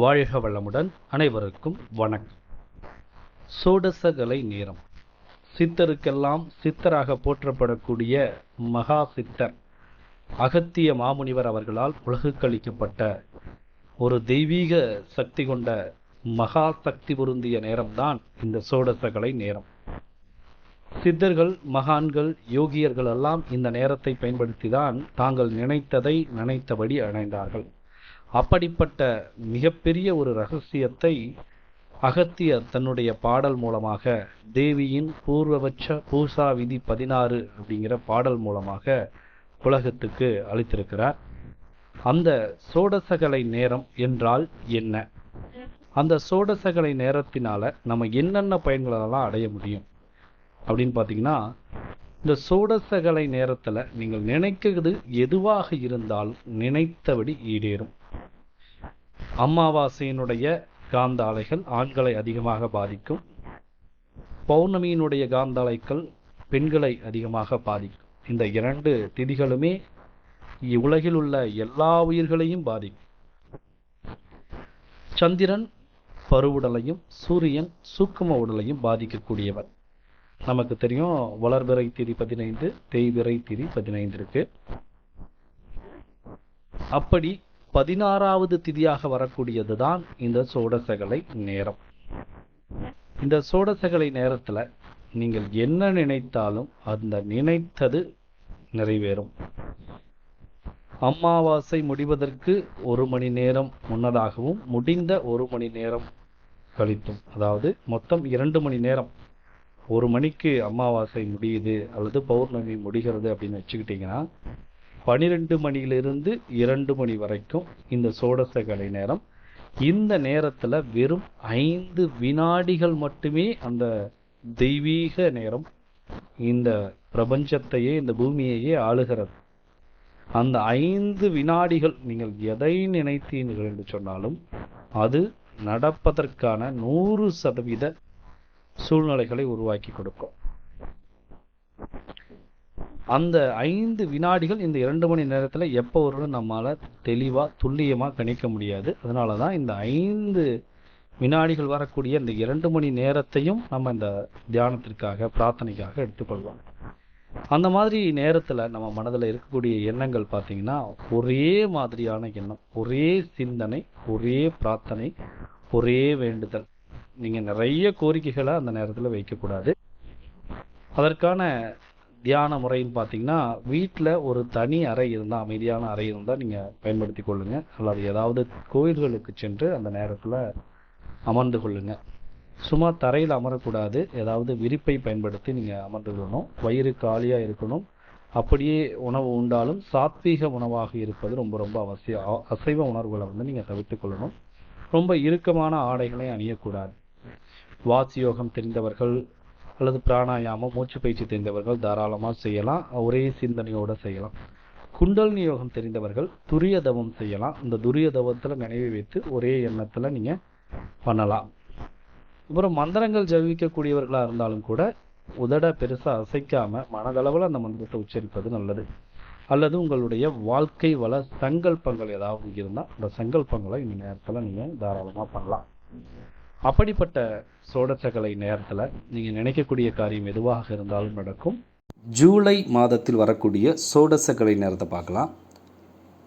வாழ்க வளமுடன் அனைவருக்கும் வணக்கம். சோடசகலை நேரம். சித்தருக்கெல்லாம் சித்தராக போற்றப்படக்கூடிய மகா சித்தர் அகத்திய மாமுனிவர் அவர்களால் உலகுக்களிக்கப்பட்ட ஒரு தெய்வீக சக்தி கொண்ட மகா சக்தி பொருந்திய நேரம்தான் இந்த சோடசகலை நேரம். சித்தர்கள் மகான்கள் யோகியர்கள் எல்லாம் இந்த நேரத்தை பயன்படுத்தி தான் தாங்கள் நினைத்ததை நினைத்தபடி அடைந்தார்கள். அப்படிப்பட்ட மிகப்பெரிய ஒரு ரகசியத்தை அகத்தியர் தன்னுடைய பாடல் மூலமாக தேவியின் பூர்வபட்ச பூசா விதி பதினாறு அப்படிங்கிற பாடல் மூலமாக உலகத்துக்கு அளித்திருக்கிறார். அந்த சோடசகலை நேரம் என்றால் என்ன? அந்த சோடசகலை நேரத்தினால நம்ம என்னென்ன பயன்களெல்லாம் அடைய முடியும்? அப்படின்னு பார்த்தீங்கன்னா இந்த சோடசகலை நேரத்தில் நீங்கள் நினைக்கிறது எதுவாக இருந்தாலும் நினைத்தபடி ஈடேறும். அமாவாசையினுடைய காந்த அலைகள் ஆண்களை அதிகமாக பாதிக்கும். பௌர்ணமியினுடைய காந்த அலைகள் பெண்களை அதிகமாக பாதிக்கும். இந்த இரண்டு திதிகளுமே உலகில் உள்ள எல்லா உயிர்களையும் பாதிக்கும். சந்திரன் பருவுடலையும் சூரியன் சூக்கும உடலையும் பாதிக்கக்கூடியவர் நமக்கு தெரியும் வளர்பிறை திதி பதினைந்து தேய்விரை திதி பதினைந்து இருக்கு அப்படி பதினாறாவது திதியாக வரக்கூடியது தான் இந்த சோடசகலை நேரம். இந்த சோடசகலை நேரத்துல நீங்கள் என்ன நினைத்தாலும் அந்த நினைத்தது நிறைவேறும். அமாவாசை முடிவதற்கு ஒரு மணி நேரம் முன்னதாகவும் முடிந்த ஒரு மணி நேரம் கழித்தும். அதாவது மொத்தம் இரண்டு மணி நேரம். ஒரு மணிக்கு அமாவாசை முடியுது அல்லது பௌர்ணமி முடிகிறது அப்படின்னு வச்சுக்கிட்டிங்கன்னா பனிரெண்டு மணியிலிருந்து இரண்டு மணி வரைக்கும் இந்த சோடசகலை நேரம். இந்த நேரத்தில் வெறும் ஐந்து வினாடிகள் மட்டுமே அந்த தெய்வீக நேரம் இந்த பிரபஞ்சத்தையே இந்த பூமியையே ஆளுகிறது. அந்த ஐந்து வினாடிகள் நீங்கள் எதை நினைத்தீர்கள் என்று சொன்னாலும் அது நடப்பதற்கான நூறு சதவீத சூழ்நிலைகளை உருவாக்கி கொடுக்கும். அந்த ஐந்து வினாடிகள் இந்த இரண்டு மணி நேரத்தில் எப்போ வரும்னு நம்மளால் தெளிவாக துல்லியமாக கணிக்க முடியாது. அதனால தான் இந்த ஐந்து வினாடிகள் வரக்கூடிய இந்த இரண்டு மணி நேரத்தையும் நம்ம இந்த தியானத்திற்காக பிரார்த்தனைக்காக எடுத்துக்கொள்வோம். அந்த மாதிரி நேரத்தில் நம்ம மனதில் இருக்கக்கூடிய எண்ணங்கள் பார்த்தீங்கன்னா ஒரே மாதிரியான எண்ணம் ஒரே சிந்தனை ஒரே பிரார்த்தனை ஒரே வேண்டுதல். நீங்கள் நிறைய கோரிக்கைகளை அந்த நேரத்தில் வைக்கக்கூடாது. அதற்கான தியான முறைன்னு பார்த்தீங்கன்னா வீட்டில் ஒரு தனி அறை இருந்தால் அமைதியான அறை இருந்தால் நீங்கள் பயன்படுத்தி கொள்ளுங்க. அல்லது ஏதாவது கோயில்களுக்கு சென்று அந்த நேரத்தில் அமர்ந்து கொள்ளுங்க. சும்மா தரையில் அமரக்கூடாது. ஏதாவது விரிப்பை பயன்படுத்தி நீங்கள் அமர்ந்து கொள்ளணும். வயிறு காலியாக இருக்கணும். அப்படியே உணவு உண்டாலும் சாத்வீக உணவாக இருப்பது ரொம்ப ரொம்ப அவசியம் அசைவ உணர்வுகளை வந்து நீங்கள் தவிர்த்து கொள்ளணும். ரொம்ப இறுக்கமான ஆடைகளை அணியக்கூடாது. வாசியோகம் தெரிந்தவர்கள் அல்லது பிராணாயாமம் மூச்சு பயிற்சி தெரிந்தவர்கள் தாராளமாக செய்யலாம். ஒரே சிந்தனையோடு செய்யலாம். குண்டலினி யோகம் தெரிந்தவர்கள் துரிய தவம் செய்யலாம். இந்த துரிய தவத்தில் நினைவு வைத்து ஒரே எண்ணத்தில் நீங்கள் பண்ணலாம். அப்புறம் மந்திரங்கள் ஜபிக்கக்கூடியவர்களாக இருந்தாலும் கூட உதட பெருசாக அசைக்காமல் மனதளவில் அந்த மந்திரத்தை உச்சரிப்பது நல்லது. அல்லது உங்களுடைய வாழ்க்கை வள சங்கல்பங்கள் ஏதாவது இருந்தால் அந்த சங்கல்பங்களை இந்த நேரத்தில் நீங்கள் தாராளமாக பண்ணலாம். அப்படிப்பட்ட சோடசகலை நேரத்தில் நீங்கள் நினைக்கக்கூடிய காரியம் எதுவாக இருந்தாலும் நடக்கும். ஜூலை மாதத்தில் வரக்கூடிய சோடசக்கலை நேரத்தை பார்க்கலாம்.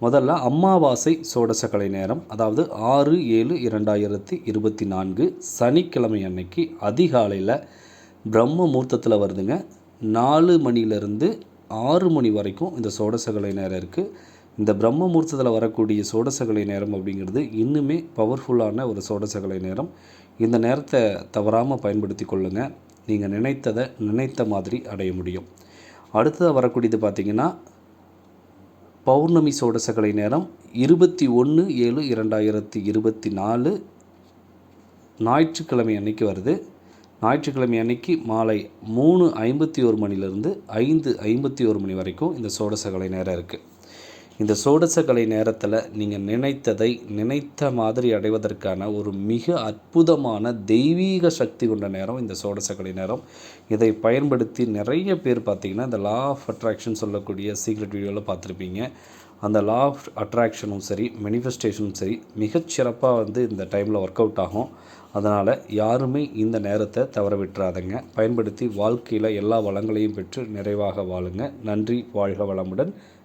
முதல்ல அம்மாவாசை சோடசக்கலை நேரம் அதாவது ஆறு ஏழு இரண்டாயிரத்தி இருபத்தி நான்கு சனிக்கிழமை அன்னைக்கு அதிகாலையில் பிரம்ம முகூர்த்தத்தில் வருதுங்க. நாலு மணிலேருந்து ஆறு மணி வரைக்கும் இந்த சோடசகலை நேரம் இருக்குது இந்த பிரம்ம முகூர்த்தத்தில் வரக்கூடிய சோடசகலை நேரம் அப்படிங்கிறது இன்னுமே பவர்ஃபுல்லான ஒரு சோடசகலை நேரம். இந்த நேரத்தை தவறாமல் பயன்படுத்தி கொள்ளுங்கள் நீங்கள் நினைத்ததை நினைத்த மாதிரி அடைய முடியும். அடுத்ததாக வரக்கூடியது பார்த்திங்கன்னா பௌர்ணமி சோடசகலை நேரம் இருபத்தி ஒன்று ஏழு இரண்டாயிரத்தி இருபத்தி நாலு ஞாயிற்றுக்கிழமை அன்னைக்கு வருது. ஞாயிற்றுக்கிழமை அன்னைக்கு மாலை மூணு ஐம்பத்தி ஒரு மணிலேருந்து ஐந்து ஐம்பத்தி ஒரு மணி வரைக்கும் இந்த சோடசகலை நேரம் இருக்குது இந்த சோடசக்கலை நேரத்தில் நீங்கள் நினைத்ததை நினைத்த மாதிரி அடைவதற்கான ஒரு மிக அற்புதமான தெய்வீக சக்தி கொண்ட நேரம் இந்த சோடசகலை நேரம். இதை பயன்படுத்தி நிறைய பேர் பார்த்தீங்கன்னா இந்த லா ஆஃப் அட்ராக்ஷன் சொல்லக்கூடிய சீக்ரெட் வீடியோவில் பார்த்துருப்பீங்க அந்த லா ஆஃப் அட்ராக்ஷனும் சரி மேனிஃபெஸ்டேஷனும் சரி மிகச்சிறப்பாக வந்து இந்த டைமில் ஒர்க் அவுட் ஆகும். அதனால் யாருமே இந்த நேரத்தை தவற விட்டுறாதங்க. பயன்படுத்தி வாழ்க்கையில் எல்லா வளங்களையும் பெற்று நிறைவாக வாழுங்க. நன்றி வாழ்க வளமுடன்.